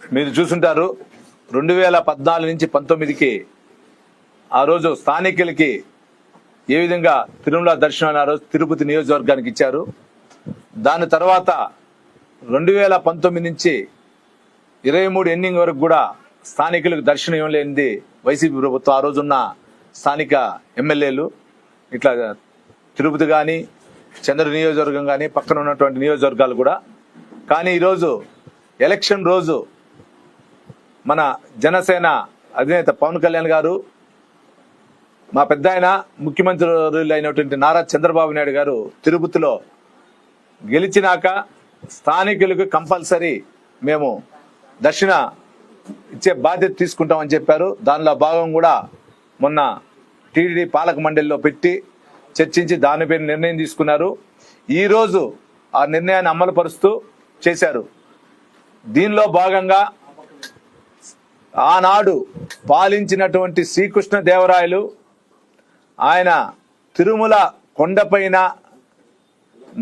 మీరు చూసుంటారు రెండు వేల పద్నాలుగు నుంచి పంతొమ్మిదికి ఆ రోజు స్థానికులకి ఏ విధంగా తిరుమల దర్శనాన్ని ఆ రోజు తిరుపతి నియోజకవర్గానికి ఇచ్చారు. దాని తర్వాత రెండు వేల పంతొమ్మిది నుంచి ఇరవై మూడు ఎండింగ్ వరకు కూడా స్థానికులకు దర్శనం ఇవ్వలేనిది వైసీపీ ప్రభుత్వం. ఆ రోజున్న స్థానిక ఎమ్మెల్యేలు ఇట్లా తిరుపతి కానీ చంద్ర నియోజకవర్గం కానీ పక్కన ఉన్నటువంటి నియోజకవర్గాలు కూడా. కానీ ఈరోజు ఎలక్షన్ రోజు మన జనసేన అధినేత పవన్ కళ్యాణ్ గారు మా పెద్ద ఆయన ముఖ్యమంత్రులు అయినటువంటి నారా చంద్రబాబు నాయుడు గారు తిరుపతిలో గెలిచినాక స్థానికులకు కంపల్సరీ మేము దక్షిణ ఇచ్చే బాధ్యత తీసుకుంటామని చెప్పారు. దానిలో భాగం కూడా మొన్న టీడీ పాలక మండలిలో పెట్టి చర్చించి దానిపై నిర్ణయం తీసుకున్నారు. ఈరోజు ఆ నిర్ణయాన్ని అమలుపరుస్తూ చేశారు. దీనిలో భాగంగా ఆనాడు పాలించినటువంటి శ్రీకృష్ణ దేవరాయలు ఆయన తిరుమల కొండపైన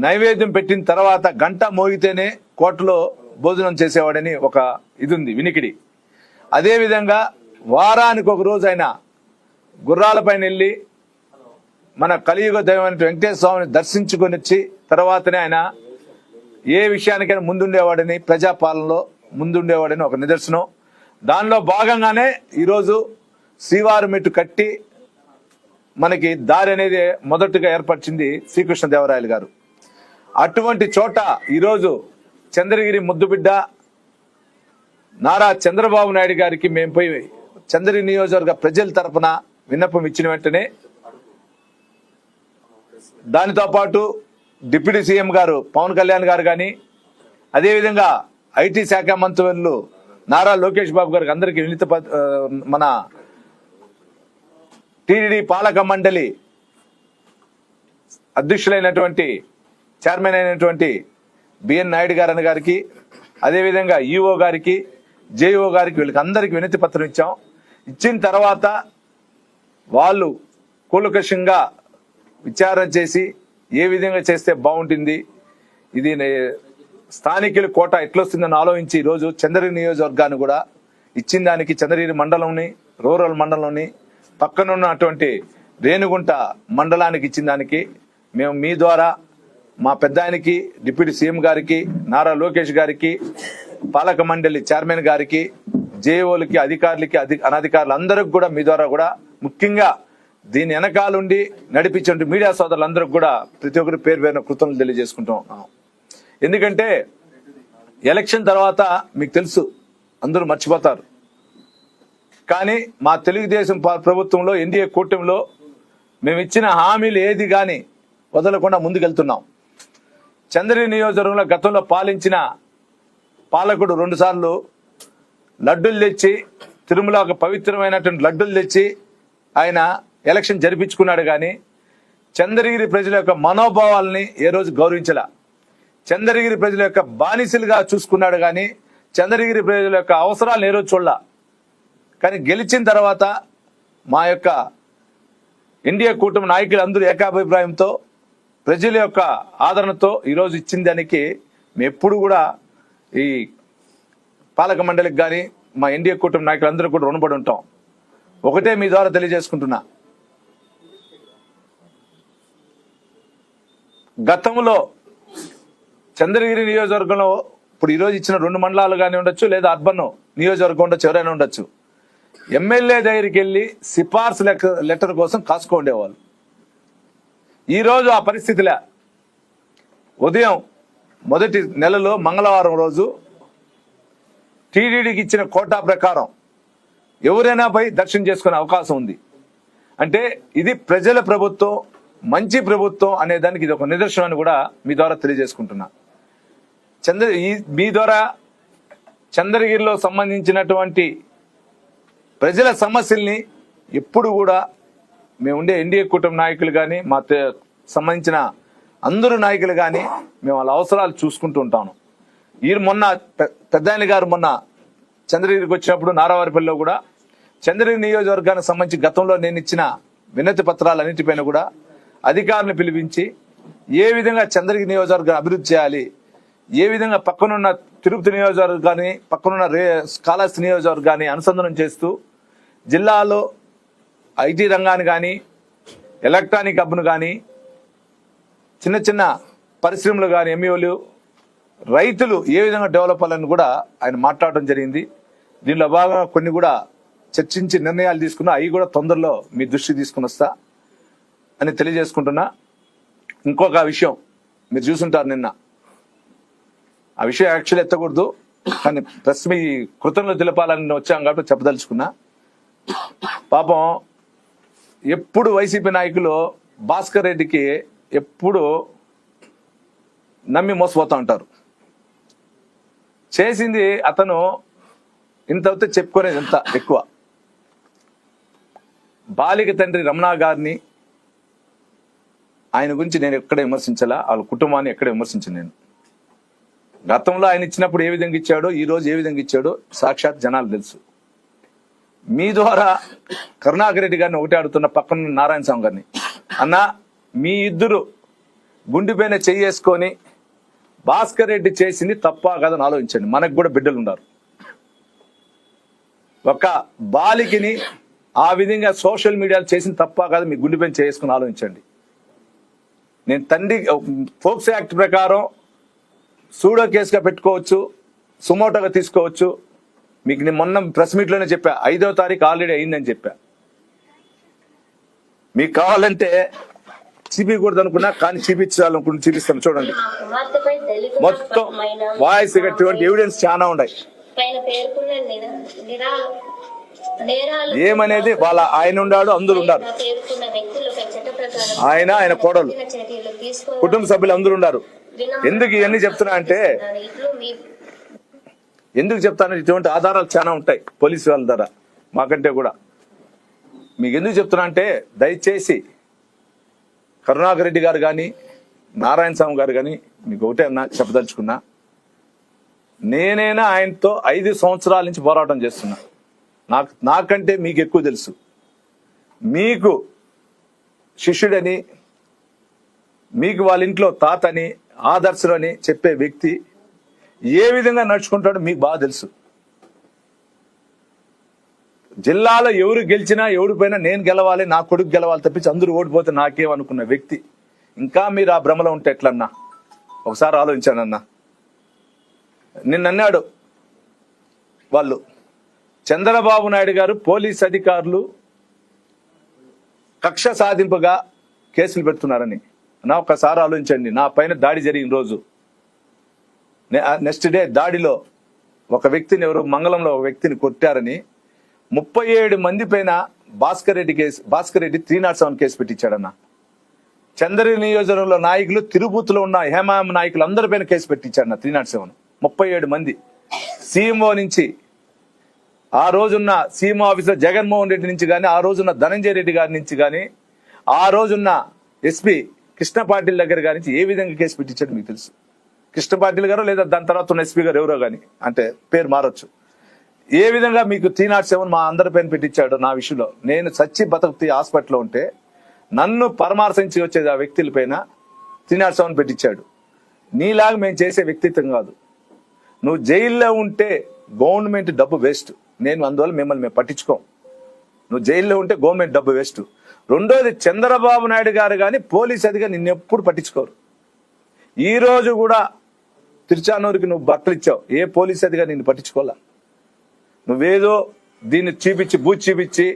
నైవేద్యం పెట్టిన తర్వాత గంట మోగితేనే కోటలో భోజనం చేసేవాడని ఒక ఇది ఉంది వినికిడి. అదేవిధంగా వారానికి ఒక రోజు ఆయన గుర్రాలపైన వెళ్ళి మన కలియుగ దైవమైన వెంకటేశ్వర స్వామిని దర్శించుకొని వచ్చి తర్వాతనే ఆయన ఏ విషయానికైనా ముందుండేవాడని ప్రజాపాలనలో ముందుండేవాడని ఒక నిదర్శనం. దానిలో భాగంగానే ఈరోజు శ్రీవారి మెట్టు కట్టి మనకి దారి అనేది మొదటగా ఏర్పరిచింది శ్రీకృష్ణదేవరాయలు గారు. అటువంటి చోట ఈరోజు చంద్రగిరి ముద్దుబిడ్డ నారా చంద్రబాబు నాయుడు గారికి మేము పోయి చంద్రగిరి నియోజకవర్గ ప్రజల తరపున విన్నపం ఇచ్చిన వెంటనే దానితో పాటు డిప్యూటీ సీఎం గారు పవన్ కళ్యాణ్ గారు కానీ అదేవిధంగా ఐటీ శాఖ మంత్రులు నారా లోకేష్ బాబు గారికి అందరికీ వినిత మన టీడీడీ పాలక మండలి అధ్యక్షులైనటువంటి చైర్మన్ అయినటువంటి బిఎన్ నాయుడు గారని గారికి అదేవిధంగా ఈఓ గారికి జేఈఓ గారికి వీళ్ళకి అందరికి వినతి పత్రం ఇచ్చాం. ఇచ్చిన తర్వాత వాళ్ళు కూలకషంగా విచారణ చేసి ఏ విధంగా చేస్తే బాగుంటుంది ఇది స్థానికుల కోట ఎట్లొస్తుందని ఆలోచించి ఈరోజు చంద్రగిరి నియోజకవర్గాన్ని కూడా ఇచ్చిన దానికి చంద్రగిరి మండలంని రూరల్ మండలంని పక్కనున్నటువంటి రేణుగుంట మండలానికి ఇచ్చిన దానికి మేము మీ ద్వారా మా పెద్ద ఆయనకి డిప్యూటీ సీఎం గారికి నారా లోకేష్ గారికి పాలక మండలి చైర్మన్ గారికి జేఓలకి అధికారులకి అధి అనధికారులు అందరికి కూడా మీ ద్వారా కూడా ముఖ్యంగా దీని వెనకాలండి నడిపించే మీడియా సోదరులందరికీ కూడా ప్రతి ఒక్కరి పేరు పేరున కృతజ్ఞతలు తెలియజేసుకుంటాం ఎందుకంటే ఎలక్షన్ తర్వాత మీకు తెలుసు అందరూ మర్చిపోతారు. కానీ మా తెలుగుదేశం ప్రభుత్వంలో ఎన్డీఏ కూటమిలో మేము ఇచ్చిన హామీలు ఏది కానీ వదలకుండా ముందుకెళ్తున్నాం. చంద్రగిరి నియోజకవర్గంలో గతంలో పాలించిన పాలకుడు రెండుసార్లు లడ్డులు తెచ్చి తిరుమల ఒక పవిత్రమైనటువంటి లడ్డులు తెచ్చి ఆయన ఎలక్షన్ జరిపించుకున్నాడు కానీ చంద్రగిరి ప్రజల యొక్క మనోభావాల్ని ఏ రోజు గౌరవించలే. చంద్రగిరి ప్రజల యొక్క బానిసలుగా చూసుకున్నాడు కానీ చంద్రగిరి ప్రజల యొక్క అవసరాలు ఏ రోజు కానీ గెలిచిన తర్వాత మా యొక్క ఇండియా కూటమి నాయకులు అందరూ ఏకాభిప్రాయంతో ప్రజల యొక్క ఆదరణతో ఈరోజు ఇచ్చిన దానికి మేము ఎప్పుడు కూడా ఈ పాలక మండలికి కానీ మా ఇండియా కూటమి నాయకులు అందరూ కూడా రుణపడి ఉంటాం. ఒకటే మీ ద్వారా తెలియజేసుకుంటున్నా. గతంలో చంద్రగిరి నియోజకవర్గంలో ఇప్పుడు ఈరోజు ఇచ్చిన రెండు మండలాలు కానీ ఉండొచ్చు లేదా అర్బన్ నియోజకవర్గం ఉండొచ్చు ఎవరైనా ఉండొచ్చు. ఎమ్మెల్యే దగ్గరికి వెళ్ళి సిఫార్సు లెటర్ కోసం కాసుకోండేవాళ్ళు ఈరోజు ఆ పరిస్థితిలే. ఉదయం మొదటి నెలలో మంగళవారం రోజు టీడీడీకి ఇచ్చిన కోటా ప్రకారం ఎవరైనా పోయి దర్శనం చేసుకునే అవకాశం ఉంది. అంటే ఇది ప్రజల ప్రభుత్వం మంచి ప్రభుత్వం అనే దానికి ఇది ఒక నిదర్శనాన్ని కూడా మీ ద్వారా తెలియజేసుకుంటున్నా. చంద్ర ఈ మీ ద్వారా చంద్రగిరిలో సంబంధించినటువంటి ప్రజల సమస్యల్ని ఎప్పుడు కూడా మేము ఉండే ఎన్డీఏ కూటమి నాయకులు కానీ మా సంబంధించిన అందరు నాయకులు కానీ మేము వాళ్ళ అవసరాలు చూసుకుంటూ ఉంటాను. ఈ మొన్న పెద్దాయన గారు మొన్న చంద్రగిరికి వచ్చినప్పుడు నారావారిపల్లిలో కూడా చంద్రగిరి నియోజకవర్గానికి సంబంధించి గతంలో నేను ఇచ్చిన వినతి పత్రాలన్నిటిపైన కూడా అధికారులను పిలిపించి ఏ విధంగా చంద్రగిరి నియోజకవర్గం అభివృద్ధి చేయాలి ఏ విధంగా పక్కనున్న తిరుపతి నియోజకవర్గం కానీ పక్కనున్న రే కాళహస్తి నియోజకవర్గాన్ని కానీ అనుసంధానం చేస్తూ జిల్లాలో ఐటీ రంగాన్ని కానీ ఎలక్ట్రానిక్ హబ్ను కానీ చిన్న చిన్న పరిశ్రమలు కానీ ఎంఈఓలు రైతులు ఏ విధంగా డెవలప్ అవ్వాలని కూడా ఆయన మాట్లాడడం జరిగింది. దీనిలో భాగంగా కొన్ని కూడా చర్చించి నిర్ణయాలు తీసుకున్నా అవి కూడా తొందరలో మీ దృష్టి తీసుకుని వస్తా అని తెలియజేసుకుంటున్నా. ఇంకొక విషయం మీరు చూసుంటారు నిన్న. ఆ విషయం యాక్చువల్ ఎత్తకూడదు. కానీ ప్లస్ మీ కృతజ్ఞతలు తెలపాలని వచ్చాం కాబట్టి చెప్పదలుచుకున్నా. పాపం ఎప్పుడు వైసీపీ నాయకులు భాస్కర్ రెడ్డికి ఎప్పుడు నమ్మి మోసపోతూ ఉంటారు. చేసింది అతను ఇంత అవుతే చెప్పుకునేది ఎంత ఎక్కువ. బాలిక తండ్రి రమణా గారిని ఆయన గురించి నేను ఎక్కడ విమర్శించాలా? వాళ్ళ కుటుంబాన్ని ఎక్కడ విమర్శించను నేను? గతంలో ఆయన ఇచ్చినప్పుడు ఏ విధంగా ఇచ్చాడో ఈ రోజు ఏ విధంగా ఇచ్చాడో సాక్షాత్ జనాలు తెలుసు. మీ ద్వారా కరుణాకర్ రెడ్డి గారిని ఒకటే ఆడుతున్న పక్కన నారాయణ స్వామి గారిని. అన్న మీ ఇద్దరు గుండెపైన చెయ్యేసుకొని భాస్కర్ రెడ్డి చేసింది తప్ప కదని ఆలోచించండి. మనకు కూడా బిడ్డలు ఉన్నారు. ఒక బాలికని ఆ విధంగా సోషల్ మీడియాలో చేసిన తప్ప కాదు మీ గుండెపైన చేసుకుని ఆలోచించండి. నేను తండ్రి ఫోక్స్ యాక్ట్ ప్రకారం సూడో కేసుగా పెట్టుకోవచ్చు సుమోటోగా తీసుకోవచ్చు. మీకు నేను మొన్న ప్రెస్ మీట్లోనే చెప్పా ఐదో తారీఖు ఆల్రెడీ అయిందని చెప్పా. మీకు కావాలంటే చూపించకూడదు అనుకున్నా కానీ చూపించాలనుకుంటే చూపిస్తాను చూడండి. మొత్తం వాయిస్ ఇటువంటి ఎవిడెన్స్ చాలా ఉన్నాయి. ఏమనేది వాళ్ళ ఆయన ఉండాడు అందరూ ఉండారు. ప్రకారం ఆయన ఆయన కోడలు. కుటుంబ సభ్యులు అందరూ ఉన్నారు ఎందుకు ఇవన్నీ చెప్తున్నా అంటే ఎందుకు చెప్తాను? ఇటువంటి ఆధారాలు చాలా ఉంటాయి పోలీసు వాళ్ళ ద్వారా మాకంటే కూడా. మీకు ఎందుకు చెప్తున్నా అంటే దయచేసి కరుణాకర్ రెడ్డి గారు కానీ నారాయణ స్వామి గారు కానీ మీకు ఒకటే అన్నా చెప్పదలుచుకున్నా నేనైనా ఆయనతో ఐదు సంవత్సరాల నుంచి పోరాటం చేస్తున్నా. నాకు నాకంటే మీకు ఎక్కువ తెలుసు. మీకు శిష్యుడని మీకు వాళ్ళ ఇంట్లో తాతని ఆదర్శలు అని చెప్పే వ్యక్తి ఏ విధంగా నడుచుకుంటాడో మీకు బాగా తెలుసు. జిల్లాలో ఎవరు గెలిచినా ఎవరు పోయినా నేను గెలవాలి నా కొడుకు గెలవాలి తప్పించి అందరూ ఓడిపోతే నాకేమనుకున్న వ్యక్తి. ఇంకా మీరు ఆ భ్రమలో ఉంటే ఎట్లన్నా? ఒకసారి ఆలోచించానన్నా. నిన్నన్నాడు వాళ్ళు చంద్రబాబు నాయుడు గారు పోలీస్ అధికారులు కక్ష సాధింపుగా కేసులు పెడుతున్నారని. నా ఒకసారి ఆలోచించండి నా పైన దాడి జరిగిన రోజు. నెక్స్ట్ డే దాడిలో ఒక వ్యక్తిని ఎవరు మంగళంలో ఒక వ్యక్తిని కొట్టారని ముప్పై ఏడు మంది పైన Bhaskar Reddy case Bhaskar Reddy three nought seven case పెట్టించాడన్న. చంద్ర నియోజకవర్గంలో నాయకులు తిరుపతిలో ఉన్న హేమాయమ నాయకులు అందరి పైన కేసు పెట్టించాడన్న త్రీ నాట్ సెవెన్. ముప్పై ఏడు మంది. సీఎంఓ నుంచి ఆ రోజున్న సీఎం ఆఫీసర్ జగన్మోహన్ రెడ్డి నుంచి కానీ ఆ రోజున్న ధనంజయ రెడ్డి గారి నుంచి కానీ ఆ రోజున్న ఎస్పీ కృష్ణ పాటిల్ దగ్గర గారి ఏ విధంగా కేసు పెట్టించాడు మీకు తెలుసు? కృష్ణ పాటిల్ గారు లేదా దాని తర్వాత ఉన్న ఎస్పీ గారు ఎవరో కానీ అంటే పేరు మారొచ్చు. ఏ విధంగా మీకు త్రీ నాట్ సెవెన్ మా అందరి పైన పెట్టించాడు నా విషయంలో? నేను సచ్చి బతుకుతీ హాస్పిటల్లో ఉంటే నన్ను పరమార్శించి వచ్చేది ఆ వ్యక్తుల పైన త్రీ నాట్ సెవెన్ పెట్టించాడు. నీలాగా మేము చేసే వ్యక్తిత్వం కాదు. నువ్వు జైల్లో ఉంటే గవర్నమెంట్ డబ్బు వేస్ట్. నేను అందువల్ల మిమ్మల్ని మేము పట్టించుకోం. నువ్వు జైల్లో ఉంటే గవర్నమెంట్ డబ్బు వేస్ట్. రెండోది చంద్రబాబు నాయుడు గారు కానీ పోలీస్ అధికారి నిన్ను ఎప్పుడు పట్టించుకోరు ఈరోజు కూడా తిరుచానూరుకి నువ్వు బట్టలు ఇచ్చావు. ఏ పోలీస్ అధికారి నిన్ను పట్టించుకోవాలా? నువ్వేదో దీన్ని చూపించి బూచి చూపించి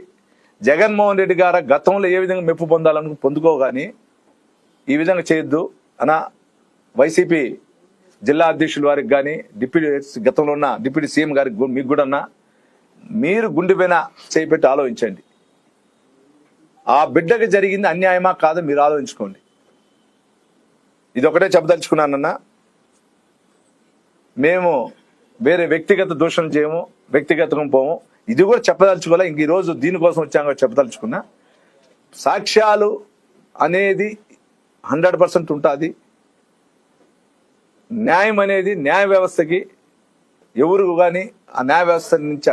జగన్మోహన్ రెడ్డి గారు గతంలో ఏ విధంగా మెప్పు పొందాలను పొందుకో కానీ ఈ విధంగా చేయొద్దు. అనా వైసీపీ జిల్లా అధ్యక్షుల వారికి కానీ డిప్యూటీ గతంలో ఉన్న డిప్యూటీ సీఎం గారికి మీకు కూడా అన్నా మీరు గుండె పైన చేపెట్టి ఆలోచించండి. ఆ బిడ్డకి జరిగింది అన్యాయమా కాదో మీరు ఆలోచించుకోండి. ఇది ఒకటే చెప్పదలుచుకున్నానన్నా మేము వేరే వ్యక్తిగత దూషణ చేయము వ్యక్తిగతం పోము. ఇది కూడా చెప్పదలుచుకోలే ఇంక ఈరోజు దీనికోసం వచ్చాక చెప్పదలుచుకున్నా. సాక్ష్యాలు అనేది హండ్రెడ్ పర్సెంట్ ఉంటుంది. న్యాయం అనేది న్యాయ వ్యవస్థకి ఎవరు కానీ ఆ న్యాయ వ్యవస్థ నుంచి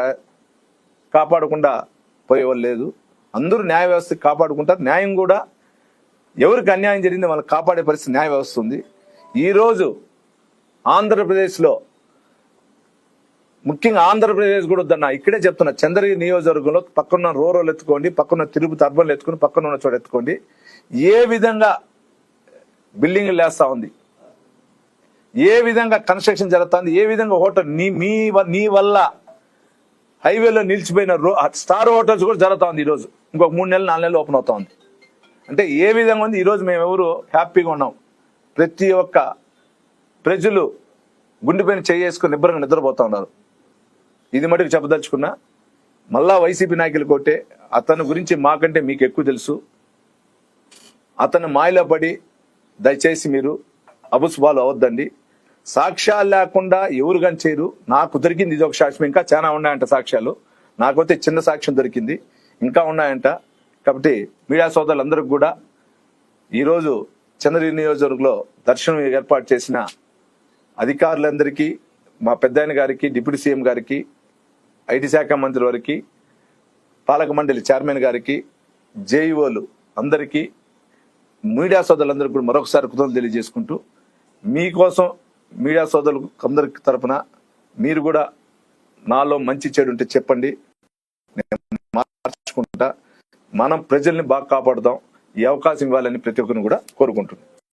కాపాడకుండా పోయేవాళ్ళు లేదు. అందరూ న్యాయ వ్యవస్థకి కాపాడుకుంటారు. న్యాయం కూడా ఎవరికి అన్యాయం జరిగింది వాళ్ళకి కాపాడే పరిస్థితి న్యాయ వ్యవస్థ ఉంది. ఈరోజు ఆంధ్రప్రదేశ్లో ముఖ్యంగా ఆంధ్రప్రదేశ్ కూడా వద్దన్న ఇక్కడే చెప్తున్నా చంద్రగిరి నియోజకవర్గంలో పక్కన రూరల్ ఎత్తుకోండి పక్కన తిరుపతి అర్బన్లు ఎత్తుకొని పక్కన ఉన్న చోట ఎత్తుకోండి. ఏ విధంగా బిల్డింగ్ లేస్తా ఉంది? ఏ విధంగా కన్స్ట్రక్షన్ జరుగుతుంది? ఏ విధంగా హోటల్? నీ మీ వ- నీ వల్ల హైవేలో నిలిచిపోయిన స్టార్ హోటల్స్ కూడా జరుగుతుంది ఈరోజు. ఇంకొక మూడు నెలలు నాలుగు నెలలు ఓపెన్ అవుతా ఉంది. అంటే ఏ విధంగా ఉంది? ఈరోజు మేము ఎవరు హ్యాపీగా ఉన్నాం. ప్రతి ఒక్క ప్రజలు గుండెపైన చేసుకుని నిబ్బరంగా నిద్రపోతూ ఉన్నారు. ఇది మటుకు చెప్పదలుచుకున్నా మళ్ళా వైసీపీ నాయకులు కొట్టే అతని గురించి మాకంటే మీకు ఎక్కువ తెలుసు. అతను మాయలో పడి దయచేసి మీరు అబుస్బాలు అవద్దండి. సాక్ష్యాలు లేకుండా ఎవరు కానీ చేయరు. నాకు దొరికింది ఇది ఒక సాక్ష్యం. ఇంకా చాలా ఉన్నాయంట సాక్ష్యాలు. నాకైతే చిన్న సాక్ష్యం దొరికింది. ఇంకా ఉన్నాయంట. కాబట్టి మీడియా సోదరులందరికీ కూడా ఈరోజు చంద్రగిరి నియోజకవర్గంలో దర్శనం ఏర్పాటు చేసిన అధికారులందరికీ మా పెద్దాయన గారికి డిప్యూటీ సీఎం గారికి ఐటీ శాఖ మంత్రి వారికి పాలక మండలి చైర్మన్ గారికి జేఈఓలు అందరికీ మీడియా సోదరులందరికీ కూడా మరొకసారి కృతజ్ఞతలు తెలియజేసుకుంటూ మీకోసం మీడియా సోదరులకు అందరి తరపున మీరు కూడా నాలో మంచి చెడు ఉంటే చెప్పండి. మార్చుకుంటా మనం ప్రజల్ని బాగా కాపాడుదాం. ఈ అవకాశం ఇవ్వాలని ప్రతి ఒక్కరిని కూడా కోరుకుంటున్నాం.